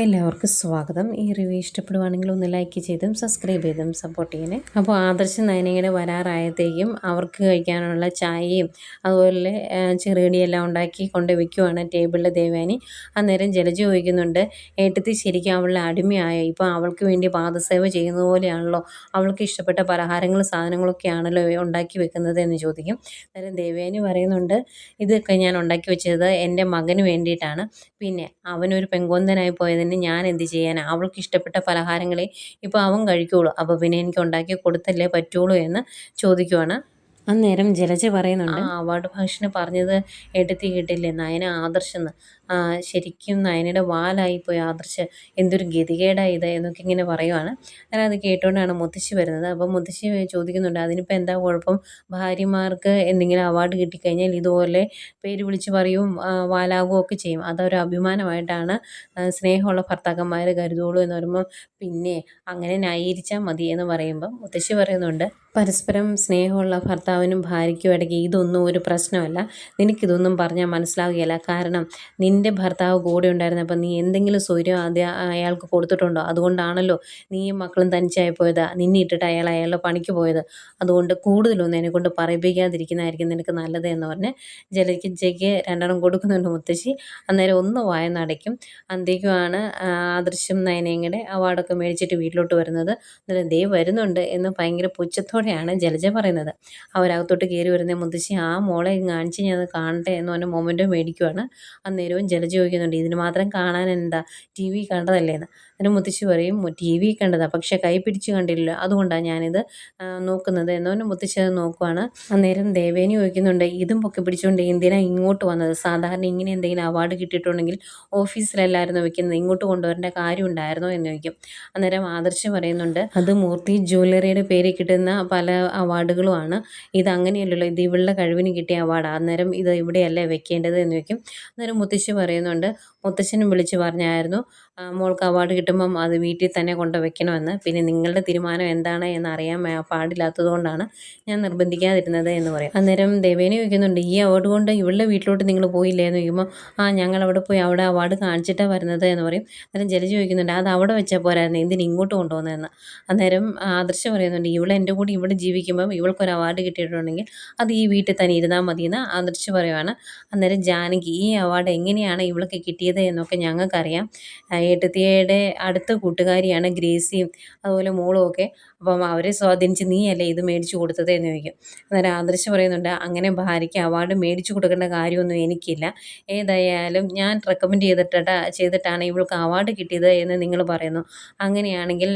എല്ലാവർക്കും സ്വാഗതം. ഈ റിവ്യൂ ഇഷ്ടപ്പെടുവാണെങ്കിൽ ഒന്ന് ലൈക്ക് ചെയ്തും സബ്സ്ക്രൈബ് ചെയ്തും സപ്പോർട്ട് ചെയ്യണേ. അപ്പോൾ ആദർശ് നയനയുടെ വരാറായത്തേക്കും അവർക്ക് കഴിക്കാനുള്ള ചായയും അതുപോലെ ചെറുകടിയെല്ലാം ഉണ്ടാക്കി കൊണ്ട് വയ്ക്കുവാണ് ടേബിളിലെ ദേവാനി. അന്നേരം ജലജ ചോദിക്കുന്നുണ്ട് ഏട്ടത്തി ശരിക്കും അവളുടെ അടിമയായോ? ഇപ്പോൾ അവൾക്ക് വേണ്ടി പാദസേവ ചെയ്യുന്ന പോലെയാണല്ലോ. അവൾക്ക് ഇഷ്ടപ്പെട്ട പലഹാരങ്ങളും സാധനങ്ങളൊക്കെ ആണല്ലോ ഉണ്ടാക്കി വെക്കുന്നത് എന്ന് ചോദിക്കും. അന്നേരം ദേവാനി പറയുന്നുണ്ട് ഇതൊക്കെ ഞാൻ ഉണ്ടാക്കി വെച്ചത് എന്റെ മകന് വേണ്ടിയിട്ടാണ്. പിന്നെ അവനൊരു പെങ്കോന്തനായി പോയതിന് ഞാൻ എന്ത് ചെയ്യാൻ അവൾക്ക് ഇഷ്ടപ്പെട്ട പലഹാരങ്ങളെ ഇപ്പോൾ അവൻ കഴിക്കുള്ളൂ. അപ്പോൾ പിന്നെ എനിക്ക് ഉണ്ടാക്കി കൊടുത്തല്ലേ പറ്റുള്ളൂ എന്ന് ചോദിക്കുവാണ്. അന്നേരം ജലജ പറയുന്നുണ്ട് ആ അവാർഡ് ഫംഗ്ഷന് പറഞ്ഞത് എടുത്തി കിട്ടില്ലേ? നയന ആദർശെന്ന് ശരിക്കും നയനയുടെ വാലായിപ്പോയി ആദർശ് എന്തൊരു ഗതികേടായി ഇത് എന്നൊക്കെ ഇങ്ങനെ പറയുവാണ്. അങ്ങനെ അത് കേട്ടുകൊണ്ടാണ് മുത്തശ്ശി വരുന്നത്. അപ്പോൾ മുത്തശ്ശി ചോദിക്കുന്നുണ്ട് അതിനിപ്പോൾ എന്താ കുഴപ്പം? ഭാര്യമാർക്ക് എന്തെങ്കിലും അവാർഡ് കിട്ടിക്കഴിഞ്ഞാൽ ഇതുപോലെ പേര് വിളിച്ച് പറയും വാലാകുകയും ഒക്കെ ചെയ്യും. അതൊരു അഭിമാനമായിട്ടാണ് സ്നേഹമുള്ള ഭർത്താക്കന്മാർ കരുതുള്ളൂ എന്ന് പറയുമ്പോൾ പിന്നെ അങ്ങനെ ന്യായീകരിച്ചാൽ മതി എന്ന് പറയുമ്പം മുത്തശ്ശി പറയുന്നുണ്ട് പരസ്പരം സ്നേഹമുള്ള ഭർത്താവിനും ഭാര്യയ്ക്കും ഇടയ്ക്ക് ഇതൊന്നും ഒരു പ്രശ്നമല്ല. നിനക്കിതൊന്നും പറഞ്ഞാൽ മനസ്സിലാവുകയില്ല. കാരണം നിന്റെ ഭർത്താവ് കൂടെ ഉണ്ടായിരുന്നപ്പോൾ നീ എന്തെങ്കിലും സ്വൈര്യം ആദ്യം അയാൾക്ക് കൊടുത്തിട്ടുണ്ടോ? അതുകൊണ്ടാണല്ലോ നീയും മക്കളും തനിച്ചായി പോയത്. നിന്നെ ഇട്ടിട്ട് അയാൾ അയാളുടെ പണിക്ക് പോയത്. അതുകൊണ്ട് കൂടുതലൊന്നും എന്നെ കൊണ്ട് പറയിപ്പിക്കാതിരിക്കുന്നതായിരിക്കും നിനക്ക് നല്ലത് എന്ന് പറഞ്ഞ് ജലജയ്ക്ക് രണ്ടെണ്ണം കൊടുക്കുന്നുണ്ട് മുത്തശ്ശി. അന്നേരം ഒന്ന് വായനടയ്ക്കും അന്തേക്കുമാണ് ആദർശം നയനയും കൂടെ അവാർഡൊക്കെ മേടിച്ചിട്ട് വീട്ടിലോട്ട് വരുന്നത്. അന്നേരം ദേ വരുന്നുണ്ട് എന്ന് ഭയങ്കര പുച്ഛത്തോടെയാണ് ജലജ പറയുന്നത്. അവരകത്തോട്ട് കയറി വരുന്ന മുത്തശ്ശി ആ മോളെ കാണിച്ച് ഞാൻ അത് കാണട്ടെ എന്ന് പറഞ്ഞ മൊമെന്റോ മേടിക്കുവാണ്. അന്നേരവും ജലജ ചോദിക്കുന്നുണ്ട് ഇതിന് മാത്രം കാണാൻ എന്താ ടി വി കണ്ടതല്ലേ എന്ന് അതിന് മുത്തശ്ശി പറയും ടി വി കണ്ടതാ പക്ഷേ കൈ പിടിച്ച് കണ്ടില്ല. അതുകൊണ്ടാണ് ഞാനിത് നോക്കുന്നത്. എന്ന് പറഞ്ഞ് മുത്തശ്ശി അത് നോക്കുവാണ്. അന്നേരം ദേവേനി ചോദിക്കുന്നുണ്ട് ഇതും പൊക്കി പിടിച്ചുകൊണ്ട് എന്തിനാ ഇങ്ങോട്ട് വന്നത്? സാധാരണ ഇങ്ങനെ എന്തെങ്കിലും അവാർഡ് കിട്ടിയിട്ടുണ്ടെങ്കിൽ ഓഫീസിലല്ലായിരുന്നു വെക്കുന്നത്? ഇങ്ങോട്ട് കൊണ്ടുവരേണ്ട കാര്യം ഉണ്ടായിരുന്നോ എന്ന് ചോദിക്കും. അന്നേരം ആദർശ് പറയുന്നുണ്ട് അത് മൂർത്തി ജ്വല്ലറിയുടെ പേരിൽ കിട്ടുന്ന പല അവാർഡുകളുമാണ് ഇത് അങ്ങനെയല്ലല്ലോ ഇത് ഇവളുടെ കഴിവിന് കിട്ടിയ അവാർഡാണ് അന്നേരം ഇത് ഇവിടെയല്ലേ വെക്കേണ്ടത്? എന്ന് ചോദിക്കും. അന്നേരം മുത്തശ്ശി പറയുന്നുണ്ട് മുത്തശ്ശനും വിളിച്ച് പറഞ്ഞായിരുന്നു മോൾക്ക് അവാർഡ് കിട്ടുമ്പം അത് വീട്ടിൽ തന്നെ കൊണ്ട് വെക്കണമെന്ന്. പിന്നെ നിങ്ങളുടെ തീരുമാനം എന്താണ് എന്ന് അറിയാൻ പാടില്ലാത്തതുകൊണ്ടാണ് ഞാൻ നിർബന്ധിക്കാതിരുന്നത് എന്ന് പറയും. അന്നേരം ദേവേനി ചോദിക്കുന്നുണ്ട് ഈ അവാർഡ് കൊണ്ട് ഇവളുടെ വീട്ടിലോട്ട് നിങ്ങൾ പോയില്ലേ? എന്ന് ചോദിക്കുമ്പോൾ ആ ഞങ്ങൾ അവിടെ പോയി അവിടെ അവാർഡ് കാണിച്ചിട്ടാണ് വരുന്നത് എന്ന് പറയും. അന്നേരം ജലജ ചോദിക്കുന്നുണ്ട് അത് അവിടെ വെച്ചാൽ പോരായിരുന്നു? എന്തിന് ഇങ്ങോട്ട് കൊണ്ടുവന്നതെന്ന്? അന്നേരം ആദർശം പറയുന്നുണ്ട് ഇവൾ എന്റെ കൂടി ഇവിടെ ജീവിക്കുമ്പം ഇവൾക്കൊരു അവാർഡ് കിട്ടിയിട്ടുണ്ടെങ്കിൽ അത് ഈ വീട്ടിൽ തന്നെ ഇരുന്നാൽ മതിയെന്ന് ആദർശ് പറയുവാണ്. അന്നേരം ജാനകി ഈ അവാർഡ് എങ്ങനെയാണ് ഇവൾക്ക് കിട്ടിയത് എന്നൊക്കെ ഞങ്ങൾക്കറിയാം. എട്ടത്തിയയുടെ അടുത്ത കൂട്ടുകാരിയാണ് ഗ്രേസിയും അതുപോലെ മോളും ഒക്കെ. അപ്പം അവരെ സ്വാധീനിച്ച് നീയല്ലേ ഇത് മേടിച്ചു കൊടുത്തത് എന്ന് ചോദിക്കും. അന്നേരം ആദർശ് പറയുന്നുണ്ട് അങ്ങനെ ഭാര്യയ്ക്ക് അവാർഡ് മേടിച്ചു കൊടുക്കേണ്ട കാര്യമൊന്നും എനിക്കില്ല. ഏതായാലും ഞാൻ റെക്കമെൻഡ് ചെയ്തിട്ട ചെയ്തിട്ടാണ് ഇവൾക്ക് അവാർഡ് കിട്ടിയത് എന്ന് നിങ്ങൾ പറയുന്നു. അങ്ങനെയാണെങ്കിൽ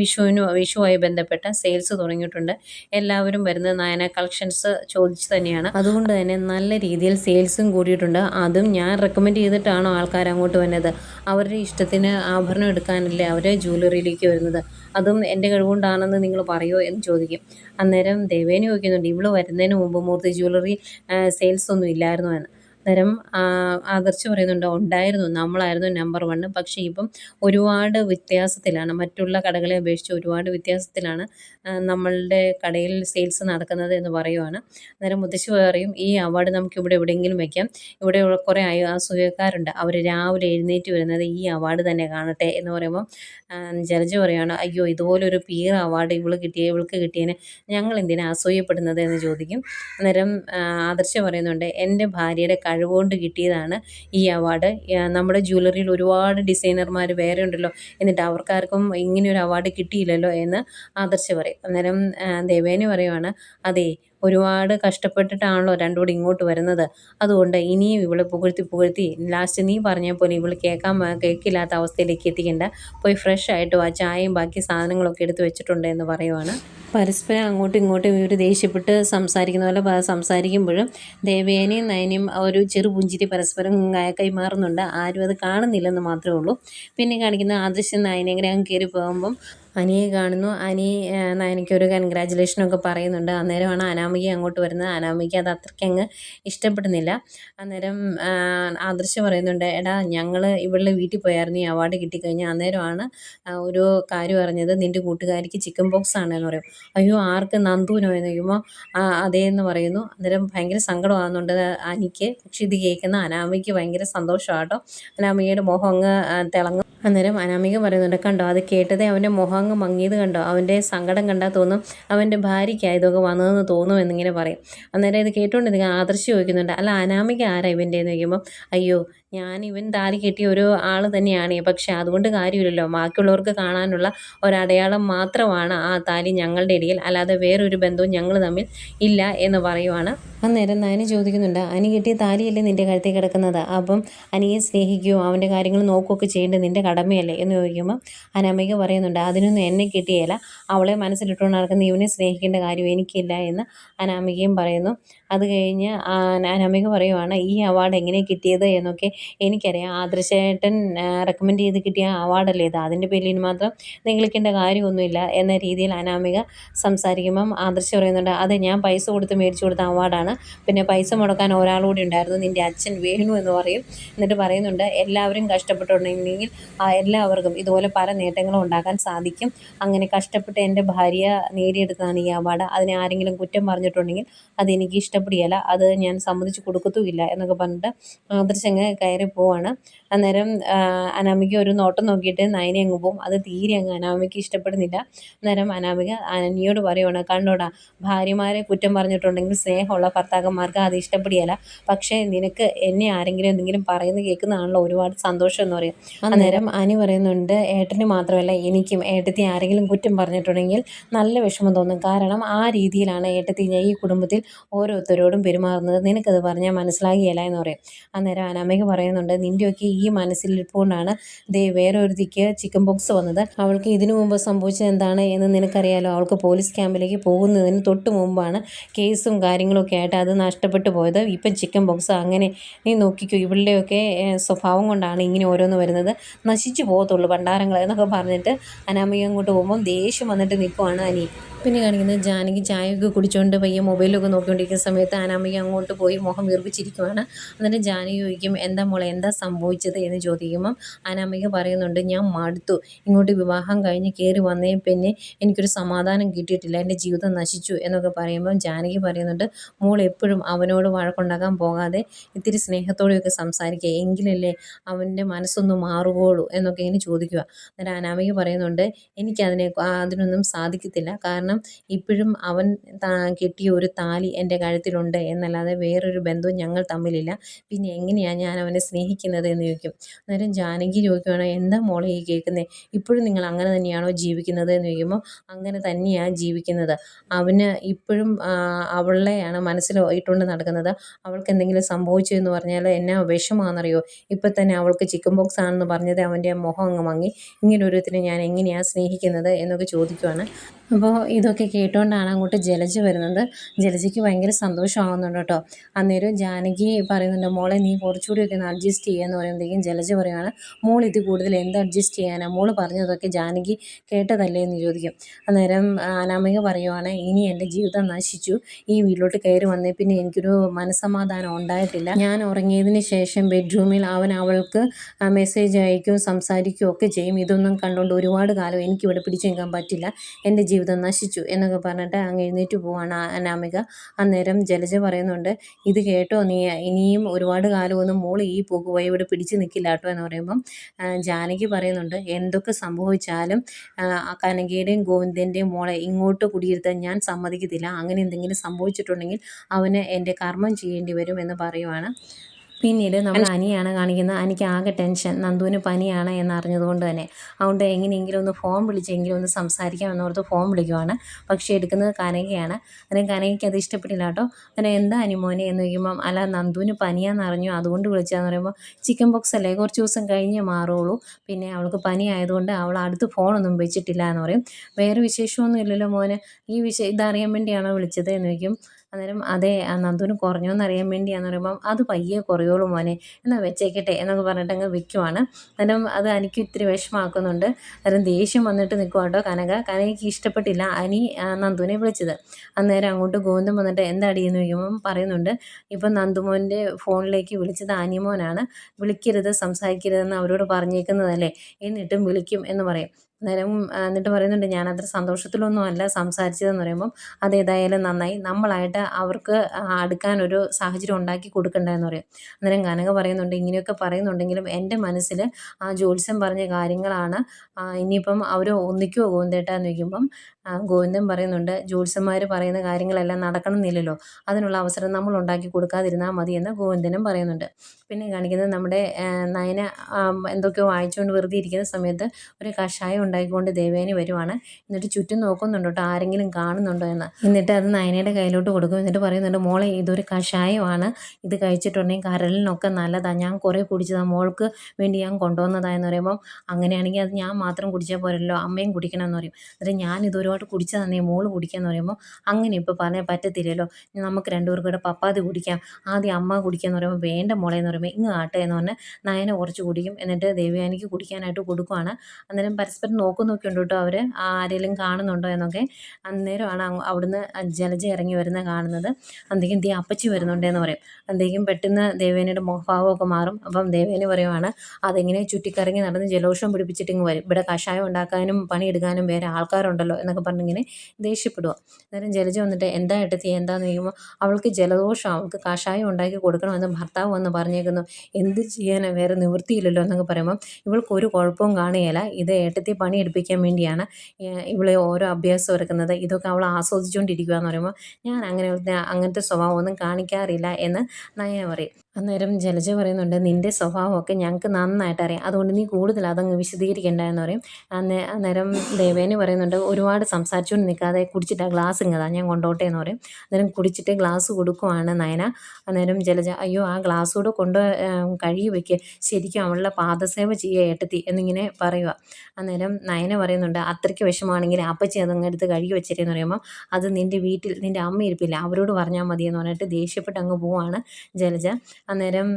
വിഷുവിനും വിഷുവുമായി ബന്ധപ്പെട്ട സെയിൽസ് തുടങ്ങിയിട്ടുണ്ട്. എല്ലാവരും വരുന്നത് നയന കളക്ഷൻസ് ചോദിച്ച് തന്നെയാണ്. അതുകൊണ്ട് തന്നെ നല്ല രീതിയിൽ സെയിൽസും കൂടിയിട്ടുണ്ട്. അതും ഞാൻ റെക്കമെൻഡ് ചെയ്തിട്ടാണോ ആൾക്കാർ അങ്ങോട്ട് വന്നത്? അവരുടെ ഇഷ്ടത്തിന് ആഭരണം എടുക്കാനല്ലേ അവർ ജ്വല്ലറിയിലേക്ക് വരുന്നത്? അതും എന്റെ കഴിവുകൊണ്ടാണെന്ന് നിങ്ങൾ പറയുമോ എന്ന് ചോദിക്കും. അന്നേരം ദേവേനെ ചോദിക്കുന്നുണ്ട് ഇവൾ വരുന്നതിന് മുമ്പ് മൂർത്തി ജ്വല്ലറി സെയിൽസ് ഒന്നും ഇല്ലായിരുന്നു? എന്ന്. അന്നേരം ആദർശം പറയുന്നുണ്ട്. ഉണ്ടായിരുന്നു. നമ്മളായിരുന്നു നമ്പർ വൺ പക്ഷേ ഇപ്പം ഒരുപാട് വ്യത്യാസത്തിലാണ്. മറ്റുള്ള കടകളെ അപേക്ഷിച്ച് ഒരുപാട് വ്യത്യാസത്തിലാണ് നമ്മളുടെ കടയിൽ സെയിൽസ് നടക്കുന്നത് എന്ന് പറയുവാണ്. അന്നേരം മുത്തശ്ശി പറയും ഈ അവാർഡ് നമുക്ക് ഇവിടെ എവിടെയെങ്കിലും വയ്ക്കാം ഇവിടെ കുറേ അസൂയക്കാരുണ്ട്. അവർ രാവിലെ എഴുന്നേറ്റ് വരുന്നത് ഈ അവാർഡ് തന്നെ കാണട്ടെ എന്ന് പറയുമ്പോൾ ജലജ പറയുകയാണ് അയ്യോ ഇതുപോലൊരു പീർ അവാർഡ് ഇവൾ കിട്ടിയ ഇവൾക്ക് കിട്ടിയതിന് ഞങ്ങൾ എന്തിനാ അസൂയപ്പെടുന്നത്? എന്ന് ചോദിക്കും. അന്നേരം ആദർശ പറയുന്നുണ്ട് എന്റെ ഭാര്യയുടെ കഴിവുകൊണ്ട് കിട്ടിയതാണ് ഈ അവാർഡ് നമ്മുടെ ജ്വല്ലറിയിൽ ഒരുപാട് ഡിസൈനർമാർ വേറെ ഉണ്ടല്ലോ. എന്നിട്ട് അവർക്കാർക്കും ഇങ്ങനെ ഒരു അവാർഡ് കിട്ടിയില്ലല്ലോ എന്ന് ആദർശ് പറയും. അന്നേരം ദേവേനി പറയുവാണ് അതെ ഒരുപാട് കഷ്ടപ്പെട്ടിട്ടാണല്ലോ രണ്ടും കൂടി ഇങ്ങോട്ട് വരുന്നത്. അതുകൊണ്ട് ഇനിയും ഇവളെ പുകഴ്ത്തി പുകഴ്ത്തി ലാസ്റ്റ് നീ പറഞ്ഞ പോലെ ഇവൾ കേൾക്കാൻ കേൾക്കില്ലാത്ത അവസ്ഥയിലേക്ക് എത്തിക്കണ്ട. പോയി ഫ്രഷ് ആയിട്ട് ആ ചായയും ബാക്കി സാധനങ്ങളൊക്കെ എടുത്ത് വെച്ചിട്ടുണ്ട് എന്ന് പറയുവാണ്. പരസ്പരം അങ്ങോട്ടും ഇങ്ങോട്ടും ഇവർ ദേഷ്യപ്പെട്ട് സംസാരിക്കുന്ന പോലെ സംസാരിക്കുമ്പോഴും ദേവേനയും നയനയും ഒരു ചെറു പുഞ്ചിരി പരസ്പരം കൈമാറുന്നുണ്ട് ആരും അത് കാണുന്നില്ലെന്ന് മാത്രമേ ഉള്ളൂ. പിന്നെ കാണിക്കുന്ന ആദർശം അങ്ങ് കയറി പോകുമ്പം അനിയെ കാണുന്നു. അനി നയനയ്ക്കൊരു കൺഗ്രാജുലേഷനൊക്കെ പറയുന്നുണ്ട്. അന്നേരമാണ് അനാമിക അങ്ങോട്ട് വരുന്നത്. അനാമിക അത് അത്രയ്ക്ക് അങ്ങ് ഇഷ്ടപ്പെടുന്നില്ല. അന്നേരം ആദർശ പറയുന്നുണ്ട് എടാ ഞങ്ങൾ ഇവളുടെ വീട്ടിൽ പോയായിരുന്നു. ഈ അവാർഡ് കിട്ടിക്കഴിഞ്ഞാൽ അന്നേരമാണ് ഒരു കാര്യം അറിഞ്ഞത്. നിന്റെ കൂട്ടുകാരിക്ക് ചിക്കൻ ബോക്സ് ആണെന്ന് പറയും. അയ്യോ ആർക്ക് നന്ദുവിനോ എന്ന് ചോദിക്കുമ്പോൾ അതേ എന്ന് പറയുന്നു. അന്നേരം ഭയങ്കര സങ്കടമാകുന്നുണ്ട് അനിക്ക്. പക്ഷെ ഇത് കേൾക്കുന്ന അനാമിക്ക് ഭയങ്കര സന്തോഷമാട്ടോ. അനാമികയുടെ മുഖം അങ്ങ് തിളങ്ങും. അന്നേരം അനാമിക പറയുന്നുണ്ട് കണ്ടോ അത് കേട്ടതേ അവന്റെ മുഖം അങ്ങ് മങ്ങിയത് കണ്ടോ? അവന്റെ സങ്കടം കണ്ടാൽ തോന്നും അവന്റെ ഭാര്യയ്ക്കാണ് ഇതൊക്കെ വന്നതെന്ന് തോന്നും എന്നിങ്ങനെ പറയും. അന്നേരം ഇത് കേട്ടുകൊണ്ട് നിങ്ങൾ ആദർശ് ചോദിക്കുന്നുണ്ട്. അല്ല അനാമിക ആരാ ഇവന്റെ എന്ന് ചോദിക്കുമ്പോൾ അയ്യോ ഞാൻ ഇവൻ താലി കെട്ടിയ ഒരു ആൾ തന്നെയാണ്. പക്ഷേ അതുകൊണ്ട് കാര്യമില്ലല്ലോ. ബാക്കിയുള്ളവർക്ക് കാണാനുള്ള ഒരടയാളം മാത്രമാണ് ആ താലി ഞങ്ങളുടെ ഇടയിൽ. അല്ലാതെ വേറൊരു ബന്ധവും ഞങ്ങൾ തമ്മിൽ ഇല്ല എന്ന് പറയുവാണ്. അന്നേരം നയന് ചോദിക്കുന്നുണ്ട് അനി കെട്ടിയ താലിയല്ലേ നിന്റെ കഴുത്തിൽ കിടക്കുന്നത്? അപ്പം അനിയെ സ്നേഹിക്കുകയോ അവന്റെ കാര്യങ്ങൾ നോക്കുകയൊക്കെ ചെയ്യേണ്ടത് നിന്റെ കടമയല്ലേ? എന്ന് ചോദിക്കുമ്പോൾ അനാമിക പറയുന്നുണ്ട് അതിനൊന്നും എന്നെ കിട്ടിയില്ല അവളെ മനസ്സിലിട്ടുകൊണ്ട് നടക്കുന്ന ഇവനെ സ്നേഹിക്കേണ്ട കാര്യം എനിക്കില്ല എന്ന് അനാമികയും പറയുന്നു. അത് കഴിഞ്ഞ് അനാമിക പറയുവാണ് ഈ അവാർഡ് എങ്ങനെ കിട്ടിയത്? എന്നൊക്കെ എനിക്കറിയാം. ആദർശേട്ടൻ റെക്കമെൻഡ് ചെയ്ത് കിട്ടിയ അവാർഡല്ലേ ഇത്? അതിന്റെ പേരിൽ മാത്രം നിങ്ങൾക്കേണ്ട കാര്യമൊന്നുമില്ല എന്ന രീതിയിൽ അനാമിക സംസാരിക്കുമ്പം ആദർശ് പറയുന്നുണ്ട് അതെ ഞാൻ പൈസ കൊടുത്ത് മേടിച്ചു കൊടുത്ത അവാർഡാണ് പിന്നെ പൈസ മുടക്കാൻ ഒരാളുകൂടി കൂടി ഉണ്ടായിരുന്നു നിന്റെ അച്ഛൻ വേണു എന്ന് പറയും. എന്നിട്ട് പറയുന്നുണ്ട് എല്ലാവരും കഷ്ടപ്പെട്ടുണ്ടെങ്കിൽ എല്ലാവർക്കും ഇതുപോലെ പല നേട്ടങ്ങളും ഉണ്ടാക്കാൻ സാധിക്കും. അങ്ങനെ കഷ്ടപ്പെട്ട് എന്റെ ഭാര്യ നേടിയെടുത്തതാണ് ഈ അവാർഡ്. അതിനെ ആരെങ്കിലും കുറ്റം പറഞ്ഞിട്ടുണ്ടെങ്കിൽ അതെനിക്ക് ഇഷ്ടപ്പെടുകയില്ല. അത് ഞാൻ സമ്മതിച്ച് കൊടുക്കത്തുമില്ല എന്നൊക്കെ പറഞ്ഞിട്ട് ആദർശങ്ങ് കയറി പോവാണ്. അന്നേരം അനാമിക ഒരു നോട്ടം നോക്കിയിട്ട് നയനെ അങ്ങ് പോവും. അത് തീരെ അങ്ങ് അനാമിക ഇഷ്ടപ്പെടുന്നില്ല. അന്നേരം അനാമിക അനിയോട് പറയുവാണ് കണ്ടോടാ ഭാര്യമാരെ കുറ്റം പറഞ്ഞിട്ടുണ്ടെങ്കിൽ സ്നേഹമുള്ള ഭർത്താക്കന്മാർക്ക് അത് ഇഷ്ടപ്പെടുകയില്ല. പക്ഷേ നിനക്ക് എന്നെ ആരെങ്കിലും എന്തെങ്കിലും പറയുന്നത് കേൾക്കുന്നതാണല്ലോ ഒരുപാട് സന്തോഷം എന്ന് പറയും. അന്നേരം അനി പറയുന്നുണ്ട് ഏട്ടന് മാത്രമല്ല എനിക്കും ഏട്ടത്തി ആരെങ്കിലും കുറ്റം പറഞ്ഞിട്ടുണ്ടെങ്കിൽ നല്ല വിഷമം തോന്നും. കാരണം ആ രീതിയിലാണ് ഏട്ടത്തി ഞാൻ ഈ കുടുംബത്തിൽ ഓരോരുത്തരോടും പെരുമാറുന്നത്. നിനക്കത് പറഞ്ഞാൽ മനസ്സിലാകിയല്ല എന്ന് പറയും. അന്നേരം അനാമയ്ക്ക് പറയുന്നുണ്ട് നിന്റെയൊക്കെ ഈ മനസ്സിലിരിപ്പുകൊണ്ടാണ് ദേ വേറെ ഒരുത്തിക്ക് ചിക്കൻ ബോക്സ് വന്നത്. അവൾക്ക് ഇതിനു മുമ്പ് സംഭവിച്ചത് എന്താണ് എന്ന് നിനക്കറിയാലോ? അവൾക്ക് പോലീസ് ക്യാമ്പിലേക്ക് പോകുന്നതിന് തൊട്ട് മുമ്പാണ് കേസും കാര്യങ്ങളൊക്കെ ആയിട്ട് അത് നഷ്ടപ്പെട്ടു പോയത്. ഇപ്പം ചിക്കൻ ബോക്സ് അങ്ങനെ നീ നോക്കിക്കോ ഇവളുടെയൊക്കെ സ്വഭാവം കൊണ്ടാണ് ഇങ്ങനെ ഓരോന്ന് വരുന്നത്. നശിച്ചു പോകത്തുള്ളൂ ഭണ്ഡാരങ്ങൾ എന്നൊക്കെ പറഞ്ഞിട്ട് അനാമിക അങ്ങോട്ട് പോകുമ്പോൾ ദേഷ്യം വന്നിട്ട് നിൽക്കുവാണ് അനി. പിന്നെ കാണിക്കുന്നത് ജാനകി ചായയൊക്കെ കുടിച്ചുകൊണ്ട് പയ്യെ മൊബൈലൊക്കെ നോക്കിക്കൊണ്ടിരിക്കുന്ന സമയത്ത് അനാമിക അങ്ങോട്ട് പോയി മുഖം വീർപ്പിച്ചിരിക്കുവാണ്. എന്നിട്ട് ജാനകി ചോദിക്കും എന്താ മോളെ എന്താ സംഭവിച്ചത്? എന്ന് ചോദിക്കുമ്പം അനാമിക പറയുന്നുണ്ട് ഞാൻ മടുത്തു. ഇങ്ങോട്ട് വിവാഹം കഴിഞ്ഞ് കയറി വന്നേ പിന്നെ എനിക്കൊരു സമാധാനം കിട്ടിയിട്ടില്ല. എന്റെ ജീവിതം നശിച്ചു എന്നൊക്കെ പറയുമ്പം ജാനകി പറയുന്നുണ്ട് മോൾ എപ്പോഴും അവനോട് വഴക്കുണ്ടാക്കാൻ പോകാതെ ഇത്തിരി സ്നേഹത്തോടെയൊക്കെ സംസാരിക്കുക. എങ്കിലല്ലേ അവന്റെ മനസ്സൊന്ന് മാറുകയുള്ളൂ എന്നൊക്കെ ഇങ്ങനെ ചോദിക്കുക. അന്നേരം അനാമിക പറയുന്നുണ്ട് എനിക്കതിനെ അതിനൊന്നും സാധിക്കത്തില്ല. കാരണം കാരണം ഇപ്പോഴും അവൻ കെട്ടിയ ഒരു താലി എന്റെ കഴുത്തിലുണ്ട് എന്നല്ലാതെ വേറൊരു ബന്ധവും ഞങ്ങൾ തമ്മിലില്ല. പിന്നെ എങ്ങനെയാണ് ഞാൻ അവനെ സ്നേഹിക്കുന്നത് എന്ന് ചോദിക്കും. അന്നേരം ജാനകി ചോദിക്കുകയാണ് എന്താ മോളെ ഈ കേൾക്കുന്നത് ഇപ്പോഴും നിങ്ങൾ അങ്ങനെ തന്നെയാണോ ജീവിക്കുന്നത്? എന്ന് ചോദിക്കുമ്പോൾ അങ്ങനെ തന്നെയാണ് ജീവിക്കുന്നത്. അവന് ഇപ്പോഴും അവളെയാണ് മനസ്സിൽ ഇട്ടുകൊണ്ട് നടക്കുന്നത്. അവൾക്ക് എന്തെങ്കിലും സംഭവിച്ചു എന്ന് പറഞ്ഞാൽ എന്നാ വിഷമാണെന്നറിയോ ഇപ്പം തന്നെ അവൾക്ക് ചിക്കൻ ബോക്സ് ആണെന്ന് പറഞ്ഞത് അവന്റെ മുഖം അങ്ങ് മങ്ങി. ഇങ്ങനെ ഒരുത്തിനെ ഞാൻ എങ്ങനെയാണ് സ്നേഹിക്കുന്നത് എന്നൊക്കെ ചോദിക്കുവാണ്. അപ്പോൾ ഇതൊക്കെ കേട്ടുകൊണ്ടാണ് അങ്ങോട്ട് ജലജ വരുന്നത്. ജലജയ്ക്ക് ഭയങ്കര സന്തോഷമാകുന്നുണ്ട് കേട്ടോ. അന്നേരം ജാനകി പറയുന്നുണ്ട് മോളെ നീ കുറച്ചുകൂടിയൊക്കെ ഒന്ന് അഡ്ജസ്റ്റ് ചെയ്യാന്ന് പറയുമ്പോഴത്തേക്കും ജലജ പറയുകയാണ് മോൾ ഇത് കൂടുതൽ എന്ത് അഡ്ജസ്റ്റ് ചെയ്യാനാണ് മോൾ പറഞ്ഞതൊക്കെ ജാനകി കേട്ടതല്ലേ? എന്ന് ചോദിക്കും. അന്നേരം അനാമിക പറയുവാണ് ഇനി എന്റെ ജീവിതം നശിച്ചു. ഈ വീട്ടിലോട്ട് കയറി വന്നേ പിന്നെ എനിക്കൊരു മനസ്സമാധാനം ഉണ്ടായിട്ടില്ല. ഞാൻ ഉറങ്ങിയതിന് ശേഷം ബെഡ്റൂമിൽ അവൻ അവൾക്ക് മെസ്സേജ് അയക്കും സംസാരിക്കുകയും ഒക്കെ ചെയ്യും. ഇതൊന്നും കണ്ടുകൊണ്ട് ഒരുപാട് കാലം എനിക്കിവിടെ പിടിച്ചു നിൽക്കാൻ പറ്റില്ല. എന്റെ ജീവിതം നശിച്ചു. എന്നൊക്കെ പറഞ്ഞിട്ട് അങ്ങ് എഴുന്നേറ്റ് പോവാണ് അനാമിക. അന്നേരം ജലജ പറയുന്നുണ്ട് ഇത് കേട്ടോ നീ ഇനിയും ഒരുപാട് കാലമൊന്നും മോൾ ഈ പോകുവായി ഇവിടെ പിടിച്ചു നിൽക്കില്ല കേട്ടോ എന്ന് പറയുമ്പം ജാനകി പറയുന്നുണ്ട് എന്തൊക്കെ സംഭവിച്ചാലും കനകയുടെയും ഗോവിന്ദന്റെയും മോളെ ഇങ്ങോട്ട് കുടിയിരുത്താൻ ഞാൻ സമ്മതിക്കത്തില്ല. അങ്ങനെ എന്തെങ്കിലും സംഭവിച്ചിട്ടുണ്ടെങ്കിൽ അവന് എന്റെ കർമ്മം ചെയ്യേണ്ടി വരും എന്ന് പറയുവാണ്. പിന്നീട് നമ്മൾ അനിയാണ് കാണിക്കുന്നത്. അനിക്ക് ആകെ ടെൻഷൻ. നന്ദുവിന് പനിയാണ് എന്നറിഞ്ഞതുകൊണ്ട് തന്നെ. അതുകൊണ്ട് എങ്ങനെയെങ്കിലും ഒന്ന് ഫോൺ വിളിച്ചെങ്കിലും ഒന്ന് സംസാരിക്കാം എന്നോർത്ത് ഫോൺ വിളിക്കുവാണ്. പക്ഷേ എടുക്കുന്നത് കനകയാണ്. അന്നേരം കനകയ്ക്ക് അത് ഇഷ്ടപ്പെട്ടില്ല കേട്ടോ. അന്നേരം എന്താ അനിമോനെ എന്ന് ചോദിക്കുമ്പം അല്ല നന്ദുവിന് പനിയാണെന്ന് അറിഞ്ഞു. അതുകൊണ്ട് വിളിച്ചതെന്ന് പറയുമ്പോൾ ചിക്കൻ ബോക്സ് അല്ലേ? കുറച്ച് ദിവസം കഴിഞ്ഞേ മാറുള്ളൂ. പിന്നെ അവൾക്ക് പനി ആയതുകൊണ്ട് അവൾ അടുത്ത് ഫോണൊന്നും വെച്ചിട്ടില്ല എന്ന് പറയും. വേറെ വിശേഷമൊന്നും ഇല്ലല്ലോ മോനെ. ഈ വിശേഷം ഇതറിയാൻ വേണ്ടിയാണോ വിളിച്ചത് എന്ന് ചോദിക്കും. അന്നേരം അതെ നന്ദുവിന് കുറഞ്ഞോന്ന് അറിയാൻ വേണ്ടിയാന്ന് പറയുമ്പം അത് പയ്യെ കുറയുള്ളൂ മോനെ എന്നാൽ വെച്ചേക്കട്ടെ എന്നൊക്കെ പറഞ്ഞിട്ട് അങ്ങ് വെക്കുവാണ് അന്നേരം അത് എനിക്ക് ഇത്തിരി വിഷമാക്കുന്നുണ്ട് അന്നേരം ദേഷ്യം വന്നിട്ട് നിൽക്കുക കേട്ടോ കനക. കനകയ്ക്ക് ഇഷ്ടപ്പെട്ടില്ല അനി നന്ദുവിനെ വിളിച്ചത്. അന്നേരം അങ്ങോട്ട് ഗോവിന്ദൻ വന്നിട്ട് എന്താടി എന്ന് ചോദിക്കുമ്പം പറയുന്നുണ്ട്. ഇപ്പം നന്ദുമോന്റെ ഫോണിലേക്ക് വിളിച്ചത് അനിമോനാണ്. വിളിക്കരുത് സംസാരിക്കരുതെന്ന് അവരോട് പറഞ്ഞേക്കുന്നതല്ലേ? എന്നിട്ടും വിളിക്കും എന്ന് പറയും. അന്നേരം എന്നിട്ട് പറയുന്നുണ്ട് ഞാൻ അത്ര സന്തോഷത്തിലൊന്നും അല്ല സംസാരിച്ചതെന്ന് പറയുമ്പം അത് ഏതായാലും നന്നായി. നമ്മളായിട്ട് അവർക്ക് അടുക്കാൻ ഒരു സാഹചര്യം ഉണ്ടാക്കി കൊടുക്കണ്ടെന്ന് പറയും. അന്നേരം കനക പറയുന്നുണ്ട് ഇങ്ങനെയൊക്കെ പറയുന്നുണ്ടെങ്കിലും എന്റെ മനസ്സിൽ ആ ജ്യോത്സ്യം പറഞ്ഞ കാര്യങ്ങളാണ് ഇനിയിപ്പം അവർ ഒന്നിക്കുമോ ഗോവിന്ദേട്ടാന്ന് ചോദിക്കുമ്പം ഗോവിന്ദൻ പറയുന്നുണ്ട് ജ്യോത്സ്യന്മാർ പറയുന്ന കാര്യങ്ങളെല്ലാം നടക്കണമെന്നില്ലല്ലോ. അതിനുള്ള അവസരം നമ്മൾ ഉണ്ടാക്കി കൊടുക്കാതിരുന്നാൽ മതി എന്ന് ഗോവിന്ദനും പറയുന്നുണ്ട്. പിന്നെ കാണിക്കുന്നത് നമ്മുടെ നയന എന്തൊക്കെയോ വായിച്ചുകൊണ്ട് വെറുതെ ഇരിക്കുന്ന സമയത്ത് ഒരു കഷായം ഉണ്ടാക്കിക്കൊണ്ട് ദേവേനി വരുവാണ്. എന്നിട്ട് ചുറ്റും നോക്കുന്നുണ്ട് കേട്ടോ ആരെങ്കിലും കാണുന്നുണ്ടോ എന്ന്. എന്നിട്ട് അത് നയനയുടെ കയ്യിലോട്ട് കൊടുക്കും. എന്നിട്ട് പറയുന്നുണ്ട് മോളെ ഇതൊരു കഷായമാണ്. ഇത് കഴിച്ചിട്ടുണ്ടെങ്കിൽ കരലിനൊക്കെ നല്ലതാണ് ഞാൻ കുറേ കുടിച്ചതാണ് മോൾക്ക് വേണ്ടി ഞാൻ കൊണ്ടുവന്നതായെന്ന് പറയുമ്പോൾ അങ്ങനെയാണെങ്കിൽ അത് ഞാൻ മാത്രം കുടിച്ചാൽ പോരല്ലോ. അമ്മയും കുടിക്കണമെന്ന് പറയും. എന്നിട്ട് ഞാൻ ഇത് ഒരുപാട് കുടിച്ചതാന്നേ മോൾ കുടിക്കാന്ന് പറയുമ്പോൾ അങ്ങനെ ഇപ്പോൾ പറഞ്ഞാൽ പറ്റത്തില്ലല്ലോ. നമുക്ക് രണ്ടുപേർക്കും കൂടെ പപ്പാതി കുടിക്കാം. ആദ്യം അമ്മ കുടിക്കാന്ന് പറയുമ്പോൾ വേണ്ട മോളെ എന്ന് പറയുമ്പോൾ ഇങ്ങ് ആട്ടെ എന്ന് പറഞ്ഞ് നയന കുറച്ച് കുടിക്കും. എന്നിട്ട് ദേവയാനിക്ക് കുടിക്കാനായിട്ട് കൊടുക്കുവാണ്. അന്നേരം പരസ്പരം നോക്കും നോക്കിയുണ്ട് കേട്ടോ അവർ ആരെങ്കിലും കാണുന്നുണ്ടോ എന്നൊക്കെ. അന്നേരമാണ് അവിടുന്ന് ജലജ ഇറങ്ങി വരുന്ന കാണുന്നത്. അന്തേക്കും ദേ അപ്പച്ചി വരുന്നുണ്ടെന്ന് പറയും. അന്തേക്കും പെട്ടെന്ന് ദേവേനയുടെ മുഖഭാവമൊക്കെ മാറും. അപ്പം ദേവേന പറയുവാണ് അതെങ്ങനെ ചുറ്റിക്കറങ്ങി നടന്ന് ജലോഷം പിടിപ്പിച്ചിട്ട് ഇങ്ങ് വരും? ഇവിടെ കഷായം ഉണ്ടാക്കാനും പണിയെടുക്കാനും വേറെ ആൾക്കാരുണ്ടല്ലോ എന്നൊക്കെ പറഞ്ഞിങ്ങനെ ദേഷ്യപ്പെടുക അന്നേരം ജലജ വന്നിട്ട് എന്താ ഏട്ടത്തി? എന്താന്ന് ചോദിക്കുമ്പോൾ അവൾക്ക് ജലദോഷം അവൾക്ക് കഷായം ഉണ്ടാക്കി കൊടുക്കണമെന്ന് ഭർത്താവ് വന്ന് പറഞ്ഞേക്കുന്നു. എന്ത് ചെയ്യാനാണ് വേറെ നിവൃത്തിയില്ലല്ലോ എന്നൊക്കെ പറയുമ്പം ഇവൾക്ക് ഒരു കുഴപ്പവും കാണുകയില്ല. ഇത് ഏട്ടത്തി പണി എടുപ്പിക്കാൻ വേണ്ടിയാണ് ഇവളെ ഓരോ അഭ്യാസം ഇറക്കുന്നത് ഇതൊക്കെ അവൾ ആസ്വദിച്ചുകൊണ്ടിരിക്കുക എന്ന് പറയുമ്പോൾ ഞാൻ അങ്ങനെ അങ്ങനത്തെ സ്വഭാവം ഒന്നും കാണിക്കാറില്ല എന്ന് നയന പറയും. അന്നേരം ജലജ പറയുന്നുണ്ട് നിന്റെ സ്വഭാവമൊക്കെ ഞങ്ങൾക്ക് നന്നായിട്ട് അറിയാം അതുകൊണ്ട് നീ കൂടുതൽ അതങ്ങ് വിശദീകരിക്കേണ്ട എന്ന് പറയും. അന്നേ അന്നേരം ദേവേനി പറയുന്നുണ്ട് ഒരുപാട് സംസാരിച്ചുകൊണ്ട് നിൽക്കാതെ കുടിച്ചിട്ട് ആ ഗ്ലാസ് ഇങ്ങതാ ഞാൻ കൊണ്ടോട്ടെ എന്ന് പറയും. അന്നേരം കുടിച്ചിട്ട് ഗ്ലാസ് കൊടുക്കുവാണ് നയന. അന്നേരം ജലജ അയ്യോ ആ ഗ്ലാസ് കൂടെ കൊണ്ട് കഴുകി വയ്ക്കുക ശരിക്കും അവളുടെ പാദസേവ ചെയ്യുക ഏട്ടത്തി എന്നിങ്ങനെ പറയുക അന്നേരം നയന പറയുന്നുണ്ട് അത്രയ്ക്ക് വിഷമാണെങ്കിൽ അപ്പച്ചി അതങ്ങ് എടുത്ത് കഴുകി വെച്ചിരുന്നു പറയുമ്പോൾ അത് നിന്റെ വീട്ടിൽ നിന്റെ അമ്മ ഇരിപ്പില്ല. അവരോട് പറഞ്ഞാൽ മതി എന്ന് പറഞ്ഞിട്ട് ദേഷ്യപ്പെട്ട് അങ്ങ് പോവാണ് ജലജ. അന്നേരം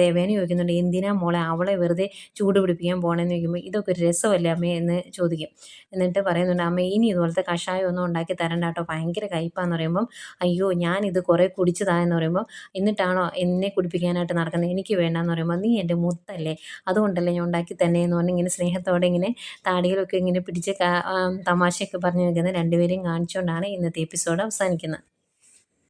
ദേവേന ചോദിക്കുന്നുണ്ട് എന്തിനാ മോളെ അവളെ വെറുതെ ചൂട് പിടിപ്പിക്കാൻ പോകണമെന്ന് ചോദിക്കുമ്പോൾ ഇതൊക്കെ ഒരു രസമല്ലേ അമ്മേ? എന്ന് ചോദിക്കും. എന്നിട്ട് പറയുന്നുണ്ട് അമ്മ ഇനി ഇതുപോലത്തെ കഷായം ഒന്നും ഉണ്ടാക്കി തരണ്ട കേട്ടോ ഭയങ്കര കയ്പാന്ന് പറയുമ്പം അയ്യോ ഞാൻ ഇത് കുറേ കുടിച്ചതായെന്ന് പറയുമ്പോൾ എന്നിട്ടാണോ എന്നെ കുടിപ്പിക്കാനായിട്ട് നടക്കുന്നത് എനിക്ക് വേണ്ടെന്ന് പറയുമ്പോൾ നീ എന്റെ മുത്തല്ലേ അതുകൊണ്ടല്ലേ ഞാൻ ഉണ്ടാക്കി തന്നെ എന്ന് പറഞ്ഞ് ഇങ്ങനെ സ്നേഹത്തോടെ ഇങ്ങനെ താടികളൊക്കെ ഇങ്ങനെ പിടിച്ച് തമാശയൊക്കെ പറഞ്ഞു നിൽക്കുന്ന രണ്ടുപേരെയും കാണിച്ചുകൊണ്ടാണ് ഇന്നത്തെ എപ്പിസോഡ് അവസാനിക്കുന്നത്.